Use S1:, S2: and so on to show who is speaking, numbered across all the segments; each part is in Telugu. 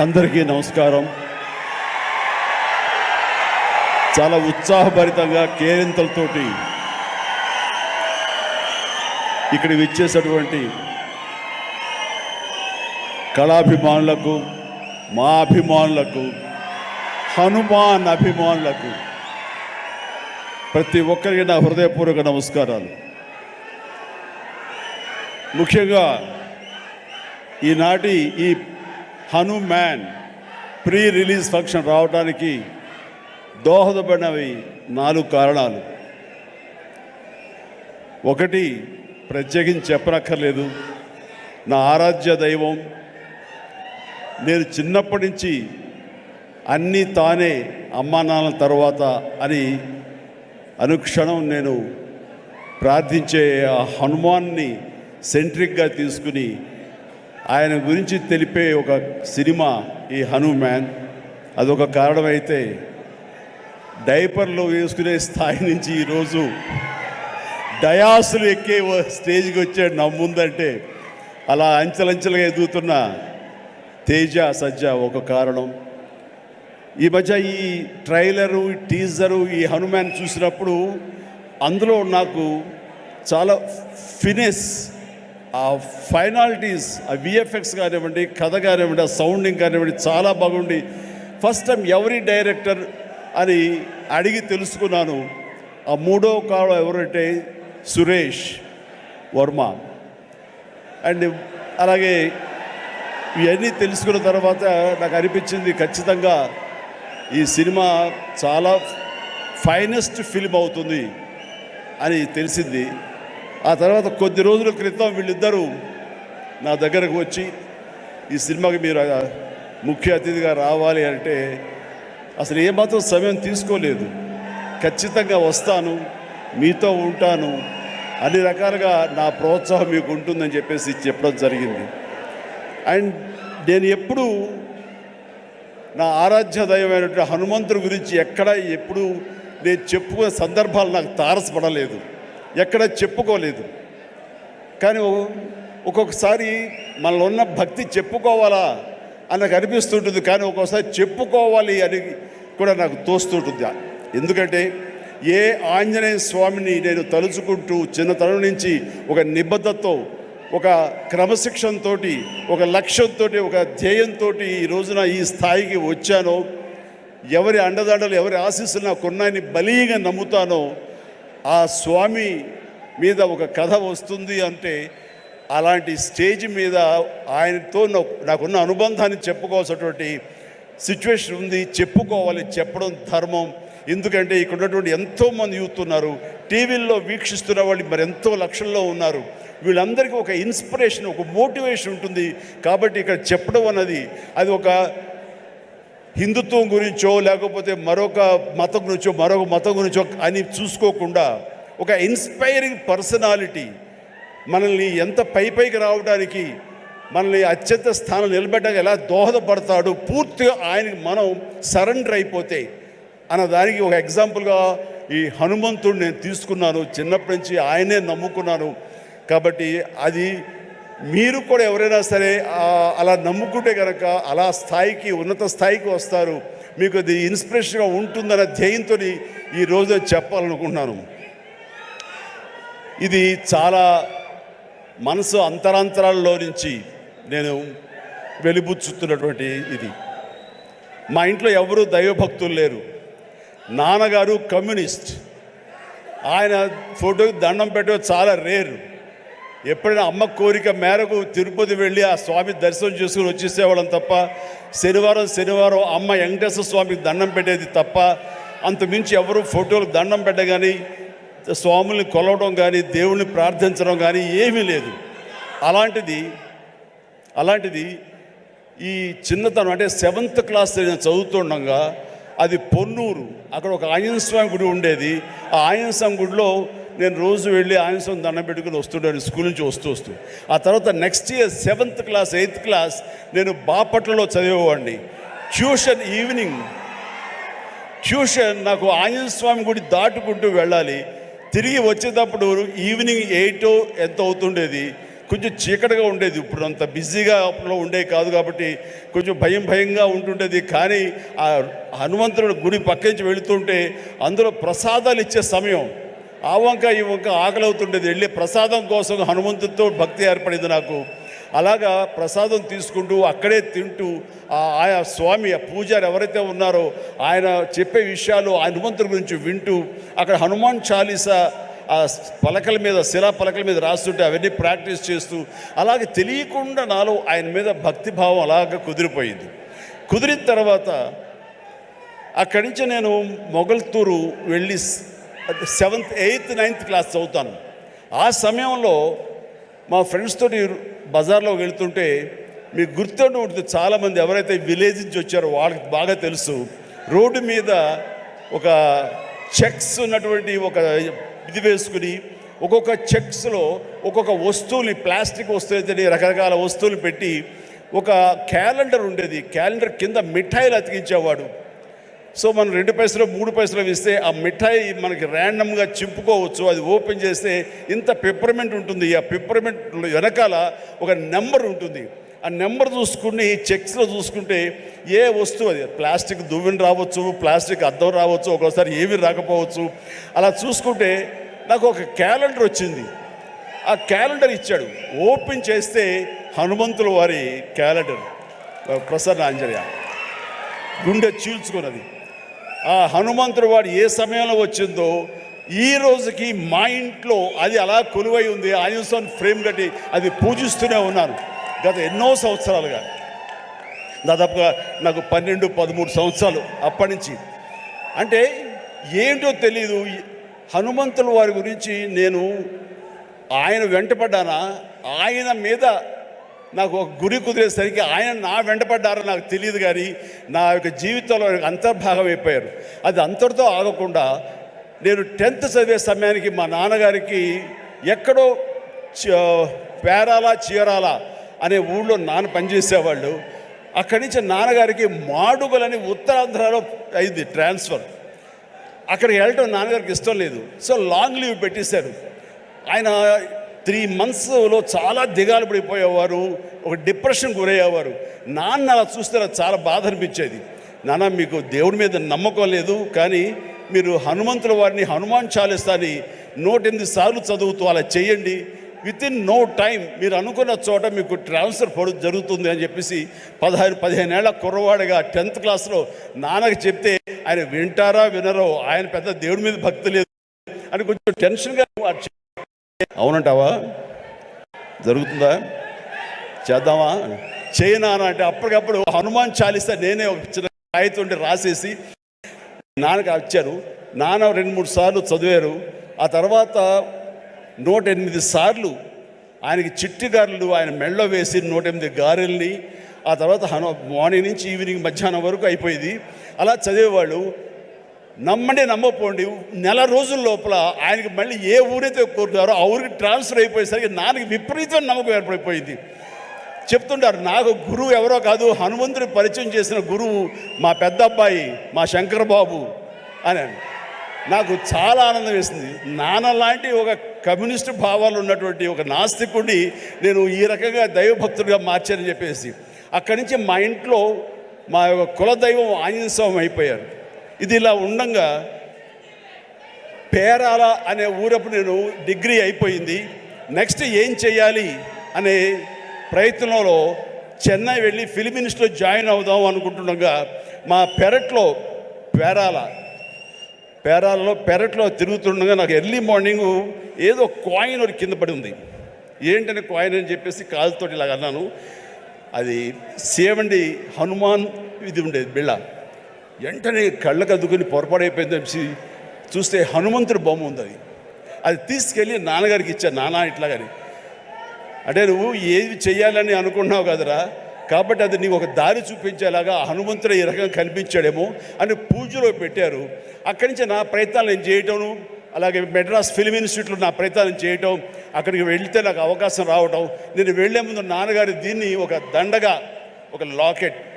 S1: అందరికీ నమస్కారం. చాలా ఉత్సాహభరితంగా కేరింతలతోటి ఇక్కడ విచ్చేసినటువంటి కళాభిమానులకు మా అభిమానులకు హనుమాన్ అభిమానులకు ప్రతి ఒక్కరికి నా హృదయపూర్వక నమస్కారాలు. ముఖ్యంగా ఈనాటి ఈ హనుమాన్ ప్రీ రిలీజ్ ఫంక్షన్ రావడానికి దోహదపడినవి నాలుగు కారణాలు. ఒకటి ప్రత్యేకించి చెప్పనక్కర్లేదు. నా ఆరాధ్య దైవం నేను చిన్నప్పటి నుంచి అన్నీ తానే అమ్మా నాన్న తర్వాత అని అనుక్షణం నేను ప్రార్థించే ఆ హనుమాన్ని సెంట్రిక్గా తీసుకుని ఆయన గురించి తెలిపే ఒక సినిమా ఈ హనుమాన్. అదొక కారణమైతే డైపర్లో వేసుకునే స్థాయి నుంచి ఈరోజు డయాసులు ఎక్కే స్టేజ్కి వచ్చాడు నమ్ముందంటే అలా అంచెలంచెలుగా ఎదుగుతున్న తేజ సజ్జ ఒక కారణం. ఈ మధ్య ఈ ట్రైలరు ఈ టీజరు ఈ హనుమాన్ చూసినప్పుడు అందులో నాకు చాలా ఫినెస్ ఆ ఫైనాలిటీస్ ఆ విఎఫ్ఎక్స్ కానివ్వండి కథ కానివ్వండి ఆ సౌండింగ్ కానివ్వండి చాలా బాగుండి. ఫస్ట్ టైం ఎవరి డైరెక్టర్ అని అడిగి తెలుసుకున్నాను. ఆ మూడో కాలం ఎవరంటే సురేష్ వర్మ. అండ్ అలాగే ఇవన్నీ తెలుసుకున్న తర్వాత నాకు అనిపించింది ఖచ్చితంగా ఈ సినిమా చాలా ఫైనెస్ట్ ఫిల్మ్ అవుతుంది అని తెలిసింది. ఆ తర్వాత కొద్ది రోజుల క్రితం వీళ్ళిద్దరూ నా దగ్గరకు వచ్చి ఈ సినిమాకి మీరు ముఖ్య అతిథిగా రావాలి అంటే అసలు ఏమాత్రం సమయం తీసుకోలేదు. ఖచ్చితంగా వస్తాను మీతో ఉంటాను అన్ని రకాలుగా నా ప్రోత్సాహం మీకు ఉంటుందని చెప్పేసి చెప్పడం జరిగింది. అండ్ నేను ఎప్పుడు నా ఆరాధ్య దైవమైనటువంటి హనుమంతుడి గురించి ఎక్కడ ఎప్పుడు నేను చెప్పుకునే సందర్భాలు నాకు తారసపడలేదు. ఎక్కడ చెప్పుకోలేదు. కానీ ఒక్కొక్కసారి మనలో ఉన్న భక్తి చెప్పుకోవాలా అని నాకు అనిపిస్తుంటుంది కానీ ఒక్కొక్కసారి చెప్పుకోవాలి అని కూడా నాకు తోస్తుంటుంది. ఎందుకంటే ఏ ఆంజనేయ స్వామిని నేను తలుచుకుంటూ చిన్నతనం నుంచి ఒక నిబద్ధతతో ఒక క్రమశిక్షణతో ఒక లక్ష్యంతో ఒక ధ్యేయంతో ఈ రోజున ఈ స్థాయికి వచ్చానో ఎవరి అండదండలు ఎవరి ఆశీస్సులు నాకున్నాయని బలీగా నమ్ముతానో ఆ స్వామి మీద ఒక కథ వస్తుంది అంటే అలాంటి స్టేజ్ మీద ఆయనతో నాకున్న అనుబంధాన్ని చెప్పుకోవాల్సినటువంటి సిచ్యువేషన్ ఉంది. చెప్పుకోవాలి చెప్పడం ధర్మం. ఎందుకంటే ఇక్కడ ఉన్నటువంటి ఎంతోమంది యూత్ ఉన్నారు. టీవీల్లో వీక్షిస్తున్న వాళ్ళు మరి ఎంతో లక్షల్లో ఉన్నారు. వీళ్ళందరికీ ఒక ఇన్స్పిరేషన్ ఒక మోటివేషన్ ఉంటుంది. కాబట్టి ఇక్కడ చెప్పడం అన్నది అది ఒక హిందుత్వం గురించో లేకపోతే మరొక మతం గురించో మరొక మతం గురించో అని చూసుకోకుండా ఒక ఇన్స్పైరింగ్ పర్సనాలిటీ మనల్ని ఎంత పై పైకి రావడానికి మనల్ని అత్యంత స్థానం నిలబెట్టడానికి ఎలా దోహదపడతాడు పూర్తిగా ఆయనకి మనం సరెండర్ అయిపోతే అన్న దానికి ఒక ఎగ్జాంపుల్గా ఈ హనుమంతుడు నేను తీసుకున్నాను. చిన్నప్పటి నుంచి ఆయనే నమ్ముకున్నాను. కాబట్టి అది మీరు కూడా ఎవరైనా సరే అలా నమ్ముకుంటే కనుక అలా స్థాయికి ఉన్నత స్థాయికి వస్తారు. మీకు అది ఇన్స్పిరేషన్గా ఉంటుందన్న ధ్యేయంతో ఈ రోజు చెప్పాలనుకుంటున్నాను. ఇది చాలా మనసు అంతరాంతరాల్లో నుంచి నేను వెలిబుచ్చుతున్నటువంటి ఇది. మా ఇంట్లో ఎవరు దైవభక్తులు లేరు. నాన్నగారు కమ్యూనిస్ట్. ఆయన ఫోటోకి దండం పెట్టడం చాలా రేరు. ఎప్పుడైనా అమ్మ కోరిక మేరకు తిరుపతి వెళ్ళి ఆ స్వామి దర్శనం చేసుకుని వచ్చేసేవాళ్ళం తప్ప శనివారం శనివారం అమ్మ వెంకటేశ్వర స్వామికి దండం పెట్టేది తప్ప అంతమించి ఎవరు ఫోటోలకు దండం పెట్టగాని స్వాముల్ని కొలవడం కానీ దేవుణ్ణి ప్రార్థించడం కానీ ఏమీ లేదు. అలాంటిది అలాంటిది ఈ చిన్నతనం అంటే సెవెంత్ క్లాస్ నేను చదువుతుండగా అది పొన్నూరు అక్కడ ఒక ఆంజనేయ స్వామి గుడి ఉండేది. ఆ ఆంజనేయ స్వామి గుడిలో నేను రోజు వెళ్ళి ఆంజనేయ దండం పెట్టుకుని వస్తుంటాను స్కూల్ నుంచి వస్తూ వస్తూ. ఆ తర్వాత next year seventh class eighth class నేను బాపట్లలో చదివేవాడిని. ట్యూషన్ ఈవినింగ్ ట్యూషన్ నాకు ఆంజనేయ స్వామి గుడి దాటుకుంటూ వెళ్ళాలి. తిరిగి వచ్చేటప్పుడు ఈవినింగ్ ఎయిట్ ఎంత అవుతుండేది? కొంచెం చీకటిగా ఉండేది. ఇప్పుడు అంత బిజీగా అప్పుడు ఉండేది కాదు కాబట్టి కొంచెం భయం భయంగా ఉంటుండేది. కానీ ఆ హనుమంతుడు గుడి పక్క నుంచి వెళుతుంటే అందులో ప్రసాదాలు ఇచ్చే సమయం. ఆ వంక ఈ వంక ఆకలి అవుతుండేది వెళ్ళి ప్రసాదం కోసం హనుమంతుడితో భక్తి ఏర్పడింది నాకు. అలాగా ప్రసాదం తీసుకుంటూ అక్కడే తింటూ ఆ ఆయా స్వామి ఆ పూజారు ఎవరైతే ఉన్నారో ఆయన చెప్పే విషయాలు హనుమంతుడి గురించి వింటూ అక్కడ హనుమాన్ చాలీసా ఆ పలకల మీద శిలా పలకల మీద రాస్తుంటే అవన్నీ ప్రాక్టీస్ చేస్తూ అలాగే తెలియకుండా నాలో ఆయన మీద భక్తిభావం అలాగ కుదిరిపోయింది. కుదిరిన తర్వాత అక్కడి నుంచి నేను మొగల్తూరు వెళ్ళి సెవెంత్ ఎయిత్ నైన్త్ క్లాస్ చదువుతాను. ఆ సమయంలో మా ఫ్రెండ్స్ తోటి బజార్లో వెళ్తుంటే మీకు గుర్తుండి ఉంటుంది చాలామంది ఎవరైతే విలేజ్ నుంచి వచ్చారో వాళ్ళకి బాగా తెలుసు. రోడ్డు మీద ఒక చెక్స్ ఉన్నటువంటి ఒక ఇది వేసుకుని ఒక్కొక్క చెక్స్లో ఒక్కొక్క వస్తువుని ప్లాస్టిక్ వస్తువులు రకరకాల వస్తువులు పెట్టి ఒక క్యాలెండర్ ఉండేది. క్యాలెండర్ కింద మిఠాయిలు అతికించేవాడు. సో మనం రెండు పైసలు మూడు పైసలు ఇస్తే ఆ మిఠాయి మనకి ర్యాండమ్గా చింపుకోవచ్చు. అది ఓపెన్ చేస్తే ఇంత పెప్పర్మెంట్ ఉంటుంది. ఆ పెప్పర్మెంట్ వెనకాల ఒక నెంబర్ ఉంటుంది. ఆ నెంబర్ చూసుకుని చెక్స్లో చూసుకుంటే ఏ వస్తువు అది? ప్లాస్టిక్ దువ్వెన రావచ్చు ప్లాస్టిక్ అద్దం రావచ్చు ఒక్కోసారి ఏవి రాకపోవచ్చు. అలా చూసుకుంటే నాకు ఒక క్యాలెండర్ వచ్చింది. ఆ క్యాలెండర్ ఇచ్చాడు. ఓపెన్ చేస్తే హనుమంతుల వారి క్యాలెండర్. ప్రసన్న ఆంజనేయ. గుండె చీల్చుకున్నది. ఆ హనుమంతుడు వాడు ఏ సమయంలో వచ్చిందో ఈ రోజుకి మా ఇంట్లో అది అలా కొలువై ఉంది. ఆంజనేయ ఫ్రేమ్ కట్టి అది పూజిస్తూనే ఉన్నాను గత ఎన్నో సంవత్సరాలుగా. దాదాపుగా నాకు పన్నెండు పదమూడు సంవత్సరాలు అప్పటి నుంచి. అంటే ఏంటో తెలీదు. హనుమంతుల వారి గురించి నేను ఆయన వెంటపడ్డానా? ఆయన మీద నాకు ఒక గురి కుదిరేసరికి ఆయన నా వెంటపడ్డారో నాకు తెలియదు కానీ నా యొక్క జీవితంలో అంతర్భాగం అయిపోయారు. అది అంతటితో ఆగకుండా నేను టెన్త్ చదివే సమయానికి మా నాన్నగారికి ఎక్కడో చ- పేరాల చీరాల అనే ఊళ్ళో నాన్న పనిచేసేవాళ్ళు. అక్కడి నుంచి నాన్నగారికి మాడుగులని ఉత్తరాంధ్రలో అయింది ట్రాన్స్ఫర్. అక్కడికి వెళ్ళటం నాన్నగారికి ఇష్టం లేదు. సో లాంగ్ లీవ్ పెట్టేశారు. ఆయన త్రీ మంత్స్లో చాలా దిగాలు పడిపోయేవారు ఒక డిప్రెషన్ గురయ్యేవారు. నాన్న అలా చూస్తే చాలా బాధ అనిపించేది. నాన్న మీకు దేవుడి మీద నమ్మకం లేదు కానీ మీరు హనుమంతుల వారిని హనుమాన్ చాలిస్తాని నూటెనిమిది సార్లు చదువుతూ అలా చేయండి విత్ ఇన్ నో టైం మీరు అనుకున్న చోట మీకు ట్రాన్స్ఫర్ పడు జరుగుతుంది అని చెప్పేసి పదహారు పదిహేను ఏళ్ళ కుర్రవాడిగా టెన్త్ క్లాస్లో నాన్నకి చెప్తే ఆయన వింటారా వినరో ఆయన పెద్ద దేవుడి మీద భక్తి లేదు అని కొంచెం టెన్షన్గా అవునంటావా? జరుగుతుందా? చేద్దామా? చేయనా అని అంటే అప్పటికప్పుడు హనుమాన్ చాలిస్తా నేనే ఒక చిన్న కాగితం రాసేసి నాన్నకి వచ్చారు నాన్న రెండు మూడు సార్లు చదివారు. ఆ తర్వాత నూట ఎనిమిది సార్లు ఆయనకి చిట్టి గారెలు ఆయన మెళ్ళ వేసి నూట ఎనిమిది గారెల్ని ఆ తర్వాత హను మార్నింగ్ నుంచి ఈవినింగ్ మధ్యాహ్నం వరకు అయిపోయింది. అలా చదివేవాళ్ళు. నమ్మండి నమ్మపోండి నెల రోజుల లోపల ఆయనకి మళ్ళీ ఏ ఊరైతే కోరుతారో ఆ ఊరికి ట్రాన్స్ఫర్ అయిపోయేసరికి నాన్నకి విపరీతం నమ్మకం ఏర్పడిపోయింది. చెప్తుంటారు నాకు గురువు ఎవరో కాదు హనుమంతుడి పరిచయం చేసిన గురువు మా పెద్ద అబ్బాయి మా శంకర్ బాబు అని నాకు చాలా ఆనందం వేసింది. నాన్న లాంటి ఒక కమ్యూనిస్ట్ భావాలు ఉన్నటువంటి ఒక నాస్తికుడిని నేను ఈ రకంగా దైవభక్తుడిగా మార్చానని చెప్పేసి అక్కడి నుంచి మా ఇంట్లో మా యొక్క కులదైవం ఆంజనేయ స్వామి అయిపోయారు. ఇది ఇలా ఉండంగా పేరాల అనే ఊరప్పుడు నేను డిగ్రీ అయిపోయింది. నెక్స్ట్ ఏం చేయాలి అనే ప్రయత్నంలో చెన్నై వెళ్ళి ఫిలిం ఇన్స్టిట్యూట్లో జాయిన్ అవుదాం అనుకుంటుండగా మా పెరట్లో పేరాల పేరాలలో పెరట్లో తిరుగుతుండగా నాకు ఎర్లీ మార్నింగ్ ఏదో కాయిన్ ఒకటి కింద పడి ఉంది. ఏంటని కాయిన్ అని చెప్పేసి కాలుతోటి ఇలాగ అన్నాను. అది సేవండి హనుమాన్ ఇది ఉండేది బిళ్ళ. వెంటనే కళ్ళకు అద్దుకుని పొరపాడైపోయింది చెప్పి చూస్తే హనుమంతుడి బొమ్మ ఉంది అది. అది తీసుకెళ్ళి నాన్నగారికి ఇచ్చాను నాన్న కానీ అంటే నువ్వు ఏది చేయాలని అనుకున్నావు కదరా? కాబట్టి అది నీకు ఒక దారి చూపించేలాగా హనుమంతుడు ఈ రకంగా కనిపించాడేమో అని పూజలో పెట్టారు. అక్కడి నుంచి నా ప్రయత్నాలు నేను చేయటం అలాగే మెడ్రాస్ ఫిల్మ్ ఇన్స్టిట్యూట్లో నా ప్రయత్నాలు చేయటం అక్కడికి వెళ్తే నాకు అవకాశం రావటం నేను వెళ్ళే ముందు నాన్నగారు దీన్ని ఒక దండగా ఒక లాకెట్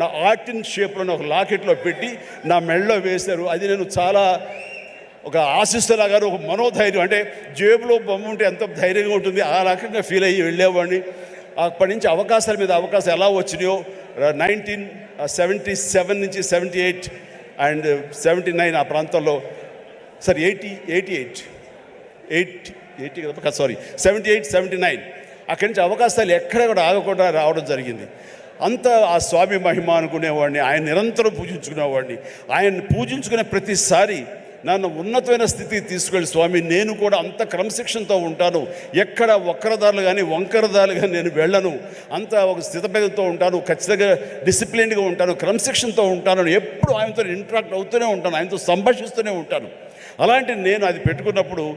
S1: నా ఆర్టిన్ షేప్లో ఒక లాకెట్లో పెట్టి నా మెడలో వేశారు. అది నేను చాలా ఒక ఆశిస్తులాగా ఒక మనోధైర్యం. అంటే జేబులో బొమ్మ ఉంటే ఎంత ధైర్యంగా ఉంటుంది ఆ రకంగా ఫీల్ అయ్యి వెళ్ళేవాడిని. అప్పటి నుంచి అవకాశాల మీద అవకాశం ఎలా వచ్చినాయో నైన్టీన్ సెవెంటీ సెవెన్ నుంచి seventy eight and seventy nine ఆ ప్రాంతంలో. Sir eighty eighty eight. Eight eighty కదా sorry seventy eight seventy nine. అక్కడి నుంచి అవకాశాలు ఎక్కడ కూడా ఆగకుండా రావడం జరిగింది. అంత ఆ స్వామి మహిమ అనుకునేవాడిని ఆయన నిరంతరం పూజించుకునేవాడిని. ఆయన పూజించుకునే ప్రతిసారి నన్ను ఉన్నతమైన స్థితికి తీసుకెళ్ళి స్వామి నేను కూడా అంత క్రమశిక్షణతో ఉంటాను. ఎక్కడ వక్రదారులు కానీ వంకరదారులు కానీ నేను వెళ్ళను. అంత ఒక స్థితభేదంతో ఉంటాను. ఖచ్చితంగా డిసిప్లిన్గా ఉంటాను. క్రమశిక్షణతో ఉంటాను. ఎప్పుడు ఆయనతో ఇంటరాక్ట్ అవుతూనే ఉంటాను. ఆయనతో సంభాషిస్తూనే ఉంటాను. అలాంటి నేను అది పెట్టుకున్నప్పుడు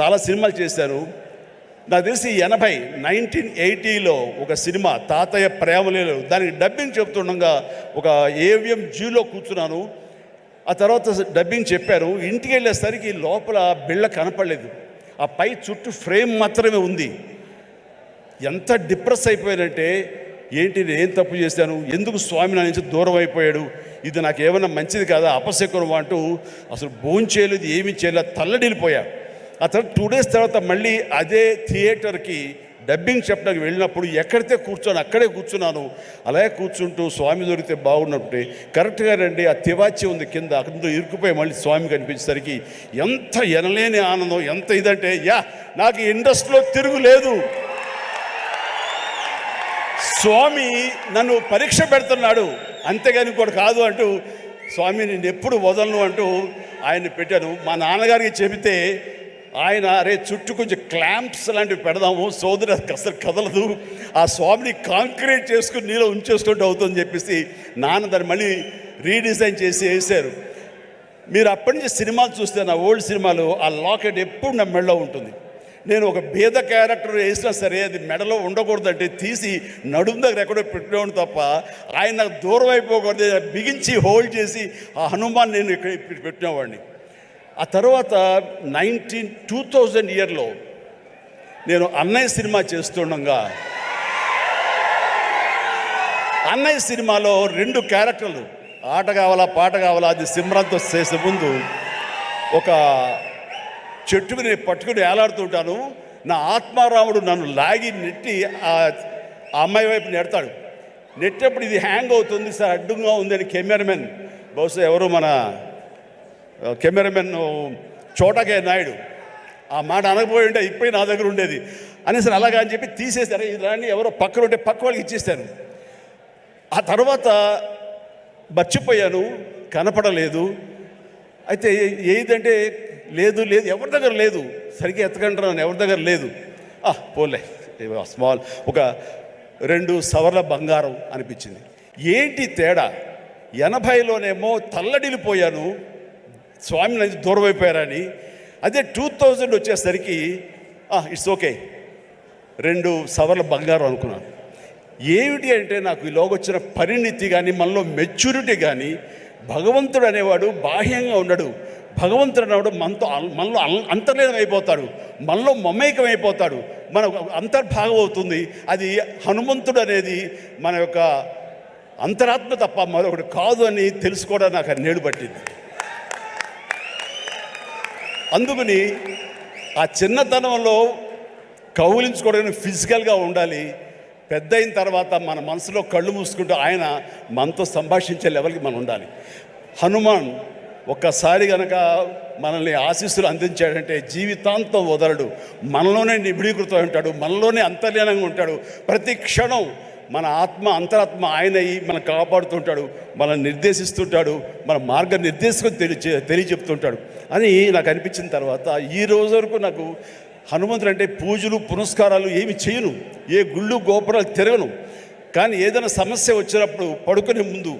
S1: చాలా సినిమాలు చేశాను. నాకు తెలిసి ఎనభై నైన్టీన్ ఎయిటీలో ఒక సినిమా తాతయ్య ప్రేమలేలు దానికి డబ్బింగ్ చెప్తుండగా ఒక ఏవిఎం జూలో కూర్చున్నాను. ఆ తర్వాత డబ్బింగ్ చెప్పారు ఇంటికి వెళ్ళేసరికి లోపల బిళ్ళ కనపడలేదు. ఆ పై చుట్టూ ఫ్రేమ్ మాత్రమే ఉంది. ఎంత డిప్రెస్ అయిపోయానంటే ఏంటి నేను ఏం తప్పు చేశాను? ఎందుకు స్వామి నా నుంచి దూరం అయిపోయాడు? ఇది నాకు ఏమైనా మంచిది కాదా? అపశకునం అంటూ అసలు భోంచేయలేదు ఏమీ చేయలేదు తల్లడిల్లిపోయా. ఆ తర్వాత టూ డేస్ తర్వాత మళ్ళీ అదే థియేటర్కి డబ్బింగ్ చెప్పడానికి వెళ్ళినప్పుడు ఎక్కడితే కూర్చొని అక్కడే కూర్చున్నాను. అలాగే కూర్చుంటూ స్వామి దొరికితే బాగున్నప్పుడే కరెక్ట్గా రండి ఆ తివాచి ఉంది కింద అక్కడ ఇరుక్కుపోయి మళ్ళీ స్వామి కనిపించేసరికి ఎంత ఎనలేని ఆనందం ఎంత ఇదంటే యా నాకు ఇండస్ట్రీలో ఇండస్ట్రీలో తిరుగులేదు స్వామి నన్ను పరీక్ష పెడుతున్నాడు. అంతేగాని ఇంకోటి కాదు అంటూ స్వామి నేను ఎప్పుడు వదలను అంటూ ఆయన్ని పెట్టాను. మా నాన్నగారికి చెబితే ఆయన అరే చుట్టూ కొంచెం క్లాంప్స్ లాంటివి పెడదాము సోదరి అసలు కదలదు. ఆ స్వామిని కాంక్రీట్ చేసుకుని నీలో ఉంచేసుకుంటూ అవుతుందని చెప్పేసి నాన్న దాన్ని మళ్ళీ రీడిజైన్ చేసి వేశారు. మీరు అప్పటి నుంచి సినిమాలు చూస్తే నా ఓల్డ్ సినిమాలు ఆ లాకెట్ ఎప్పుడు నా మెడలో ఉంటుంది. నేను ఒక భేద క్యారెక్టర్ వేసినా సరే అది మెడలో ఉండకూడదంటే తీసి నడుము దగ్గర ఎక్కడో పెట్టినవాడు తప్ప ఆయన నాకు దూరం అయిపోకూడదు బిగించి హోల్డ్ చేసి ఆ హనుమాన్ నేను ఇక్కడ పెట్టినవాడిని ఆ తర్వాత నైన్టీన్ టూ థౌజండ్ ఇయర్లో నేను అన్నయ్య సినిమా చేస్తుండగా అన్నయ్య సినిమాలో రెండు క్యారెక్టర్లు ఆట కావాలా పాట కావాలా అది సిమ్రంతో చేసే ముందు ఒక చెట్టు మీద నేను పట్టుకుని వేలాడుతుంటాను నా ఆత్మారాముడు నన్ను లాగి నెట్టి ఆ అమ్మాయి వైపు నెడతాడు. నెట్టేప్పుడు ఇది హ్యాంగ్ అవుతుంది సార్ అడ్డుగా ఉందని కెమెరామెన్ బహుశా ఎవరు మన కెమెరామెన్ చోటకే నాయుడు. ఆ మాట అనకపోయి ఉంటే ఇప్పుడే నా దగ్గర ఉండేది. అనేసరి అలాగా అని చెప్పి తీసేసారు ఇలాంటి ఎవరో పక్కన ఉంటే పక్క వాళ్ళకి ఇచ్చేస్తాను ఆ తర్వాత మర్చిపోయాను కనపడలేదు. అయితే ఏదంటే లేదు లేదు ఎవరి దగ్గర లేదు. సరిగ్గా ఎత్తకంటున్నాను ఎవరి దగ్గర లేదు. ఆ పోలే స్మాల్ ఒక రెండు సవర్ల బంగారం అనిపించింది. ఏంటి తేడా? ఎనభైలోనేమో తల్లడిల్లిపోయాను స్వామి నుంచి దూరం అయిపోయారని అదే టూ థౌజండ్ వచ్చేసరికి ఇట్స్ ఓకే రెండు సవర్ల బంగారం అనుకున్నాను. ఏమిటి అంటే నాకు ఈలోగా వచ్చిన పరిణితి కానీ మనలో మెచ్యూరిటీ కానీ భగవంతుడు అనేవాడు బాహ్యంగా ఉండడు. భగవంతుడు అనేవాడు మనతో మనలో అంతర్లీనం అయిపోతాడు. మనలో మమేకం అయిపోతాడు. మన అంతర్భాగం అవుతుంది. అది హనుమంతుడు అనేది మన యొక్క అంతరాత్మ తప్ప మరొకటి కాదు అని తెలుసుకోవడం నాకు నేడు పట్టింది. అందుకని ఆ చిన్నతనంలో కౌలించుకోవడానికి ఫిజికల్గా ఉండాలి. పెద్ద అయిన తర్వాత మన మనసులో కళ్ళు మూసుకుంటూ ఆయన మనతో సంభాషించే లెవెల్కి మనం ఉండాలి. హనుమాన్ ఒక్కసారి గనక మనల్ని ఆశీస్సులు అందించాడంటే జీవితాంతం వదలడు. మనలోనే నిబిడీకృతం ఉంటాడు. మనలోనే అంతర్లీనంగా ఉంటాడు. ప్రతి క్షణం మన ఆత్మ అంతరాత్మ ఆయన అయి మనం కాపాడుతుంటాడు మనల్ని నిర్దేశిస్తుంటాడు మన మార్గ నిర్దేశకం తెలియ తెలియచెప్తుంటాడు అని నాకు అనిపించిన తర్వాత ఈ రోజు వరకు నాకు హనుమంతుడు అంటే పూజలు పునస్కారాలు ఏమి చేయను. ఏ గుళ్ళు గోపురాలు తిరగను కానీ ఏదైనా సమస్య వచ్చినప్పుడు పడుకునే ముందు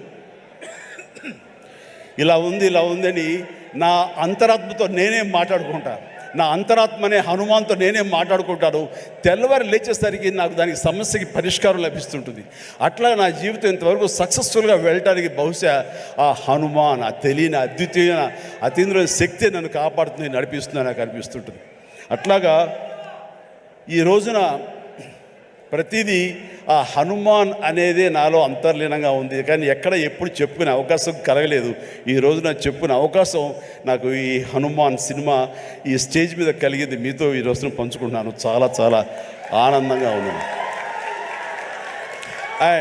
S1: ఇలా ఉంది ఇలా ఉందని నా అంతరాత్మతో నేనే మాట్లాడుకుంటాను నా అంతరాత్మనే హనుమాన్తో నేనే మాట్లాడుకుంటాను. తెల్లవారు లేచేసరికి నాకు దానికి సమస్యకి పరిష్కారం లభిస్తుంటుంది. అట్లా నా జీవితం ఇంతవరకు సక్సెస్ఫుల్గా వెళ్ళటానికి బహుశా ఆ హనుమాన్ ఆ తెలియని అద్వితీయన అతీంద్ర శక్తి నన్ను కాపాడుతుంది నడిపిస్తుంది నాకు అనిపిస్తుంటుంది. అట్లాగా ఈ రోజున ప్రతిదీ ఆ హనుమాన్ అనేదే నాలో అంతర్లీనంగా ఉంది. కానీ ఎక్కడ ఎప్పుడు చెప్పుకునే అవకాశం కలగలేదు. ఈ రోజు నాకు చెప్పుకునే అవకాశం నాకు ఈ హనుమాన్ సినిమా ఈ స్టేజ్ మీద కలిగింది. మీతో ఈ రోజున పంచుకుంటున్నాను. చాలా చాలా ఆనందంగా ఉన్నాను